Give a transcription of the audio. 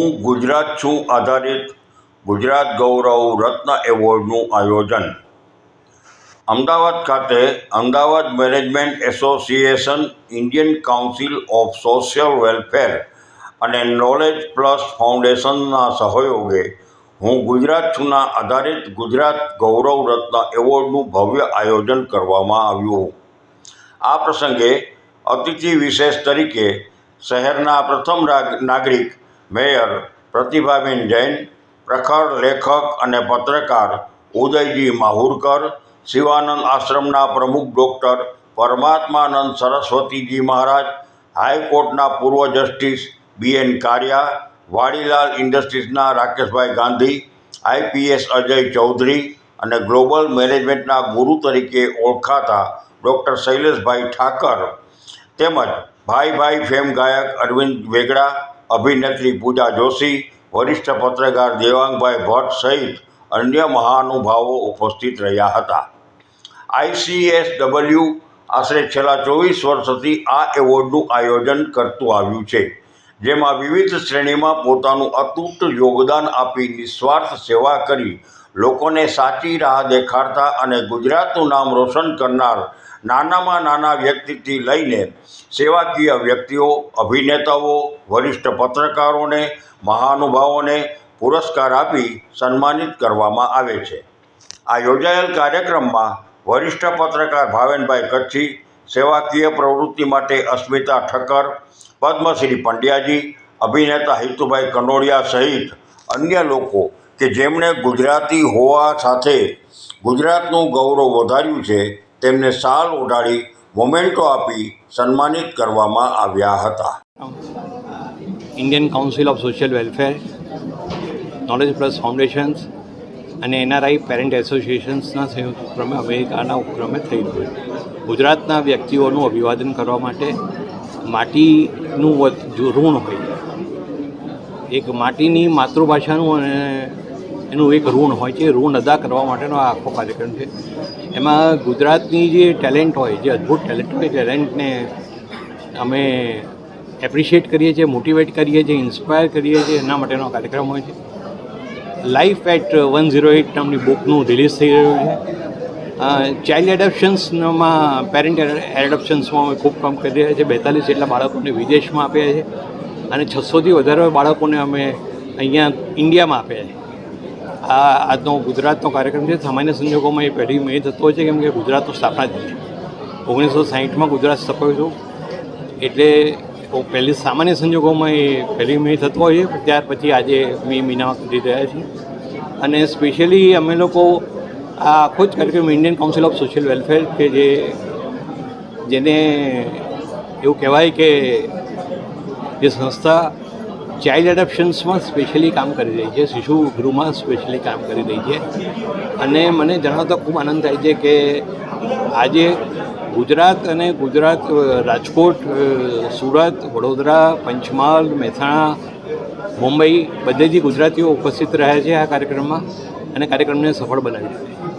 હું ગુજરાત છું આધારિત ગુજરાત ગૌરવ રત્ન એવોર્ડનું આયોજન. અમદાવાદ ખાતે Ahmedabad management association Indian council of social welfare અને નોલેજ પ્લસ ફાઉન્ડેશનના સહયોગે હું ગુજરાત છુંના આધારિત ગુજરાત ગૌરવ રત્ન એવોર્ડનું ભવ્ય આયોજન કરવામાં આવ્યું. આ પ્રસંગે અતિથિ વિશેષ તરીકે શહેરના પ્રથમ નાગરિક મેયર પ્રતિભાબેન જૈન, પ્રખર લેખક અને પત્રકાર ઉદયજી માહુરકર, શિવાનંદ આશ્રમના પ્રમુખ ડૉક્ટર પરમાત્માનંદ સરસ્વતીજી મહારાજ, હાઈકોર્ટના પૂર્વ justice B N Kariya, Vadilal ઇન્ડસ્ટ્રીઝના રાકેશભાઈ ગાંધી, આઈપીએસ અજય ચૌધરી અને ગ્લોબલ મેનેજમેન્ટના ગુરુ તરીકે ઓળખાતા ડૉક્ટર શૈલેષભાઈ ઠાકર તેમજ ભાઈ ભાઈ ફેમ ગાયક અરવિંદ વેગડા અભિનેત્રી પૂજા જોશી, વરિષ્ઠ પત્રકાર દેવાંગભાઈ ભટ્ટ સહિત અન્ય મહાનુભાવો ઉપસ્થિત રહ્યા હતા. આઈસીએસ ડબલ્યુ આશરે છેલ્લા ચોવીસ વર્ષથી આ એવોર્ડનું આયોજન કરતું આવ્યું છે. જેમાં વિવિધ શ્રેણીમાં પોતાનું અતૂટ યોગદાન આપી નિસ્વાર્થ સેવા કરી લોકોને સાચી રાહ દેખાડતા અને ગુજરાતનું નામ રોશન કરનાર નાનામાં નાના વ્યક્તિથી લઈને સેવાકીય વ્યક્તિઓ, અભિનેતાઓ, વરિષ્ઠ પત્રકારોને મહાનુભાવોને પુરસ્કાર આપી સન્માનિત કરવામાં આવે છે. આ યોજાયેલ કાર્યક્રમમાં વરિષ્ઠ પત્રકાર ભાવેનભાઈ કચ્છી સેવાકીય પ્રવૃત્તિ માટે અસ્મિતા ઠક્કર, પદ્મશ્રી પંડ્યાજી, અભિનેતા હિતુભાઈ કંડોળિયા સહિત અન્ય લોકો કે જેમણે ગુજરાતી હોવા સાથે ગુજરાતનું ગૌરવ વધાર્યું છે, તેમને શાલ ઓઢાડી મોમેન્ટો આપી સન્માનિત કરવામાં આવ્યા હતા. Indian council of social welfare, knowledge plus foundations અને એનઆરઆઈ પેરેન્ટ એસોસિએશન્સના સંયુક્ત ઉપક્રમે અમેરિકાના ઉપક્રમે થઈ ગયું ગુજરાતના વ્યક્તિઓનું અભિવાદન કરવા માટે માટીનું ઋણ હોય, એક માટીની માતૃભાષાનું અને એનું એક ઋણ હોય છે, ઋણ અદા કરવા માટેનો આ આખો કાર્યક્રમ છે. એમાં ગુજરાતની જે ટેલેન્ટ હોય, જે અદ્ભુત ટેલેન્ટ હોય ટેલેન્ટને અમે એપ્રિશિએટ કરીએ છીએ, મોટિવેટ કરીએ છીએ, ઇન્સ્પાયર કરીએ છીએ, એના માટેનો કાર્યક્રમ હોય છે. Life at one zero eight નામની બુકનું રિલીઝ થઈ રહ્યું છે. ચાઇલ્ડ એડપ્શન્સમાં પેરેન્ટ એડપ્શન્સમાં અમે ખૂબ કામ કરી રહ્યા છીએ. બેતાલીસ જેટલા બાળકોને વિદેશમાં આપ્યા છે અને છસોથી વધારે બાળકોને અમે અહીંયા ઇન્ડિયામાં આપ્યા છે. આ આજનો ગુજરાતનો કાર્યક્રમ છે. સામાન્ય સંજોગોમાં એ પહેલી મે થતો હોય છે કેમ કે ગુજરાતનો સ્થાપના દિન ઓગણીસો સાહીઠમાં ગુજરાત સ્થપાયું હતું. એટલે પહેલી સામાન્ય સંજોગોમાં એ પહેલી મે થતો હોય છે. ત્યાર પછી આજે મે મહિનામાં કરી રહ્યા છીએ. અને સ્પેશિયલી અમે લોકો આ આખો જ કાર્યક્રમ Indian council of social welfare કે જે જેને એવું કહેવાય કે જે સંસ્થા ચાઇલ્ડ એડપ્શન્સમાં સ્પેશિયલી કામ કરી રહી છે, શિશુ ગૃહમાં સ્પેશિયલી કામ કરી રહી છે. અને મને જણાવતા ખૂબ આનંદ થાય છે કે આજે ગુજરાત અને ગુજરાત રાજકોટ સુરત, વડોદરા, પંચમહાલ, મહેસાણા, મુંબઈ બધેથી ગુજરાતીઓ ઉપસ્થિત રહ્યા છે આ કાર્યક્રમમાં અને કાર્યક્રમને સફળ બનાવી દીધો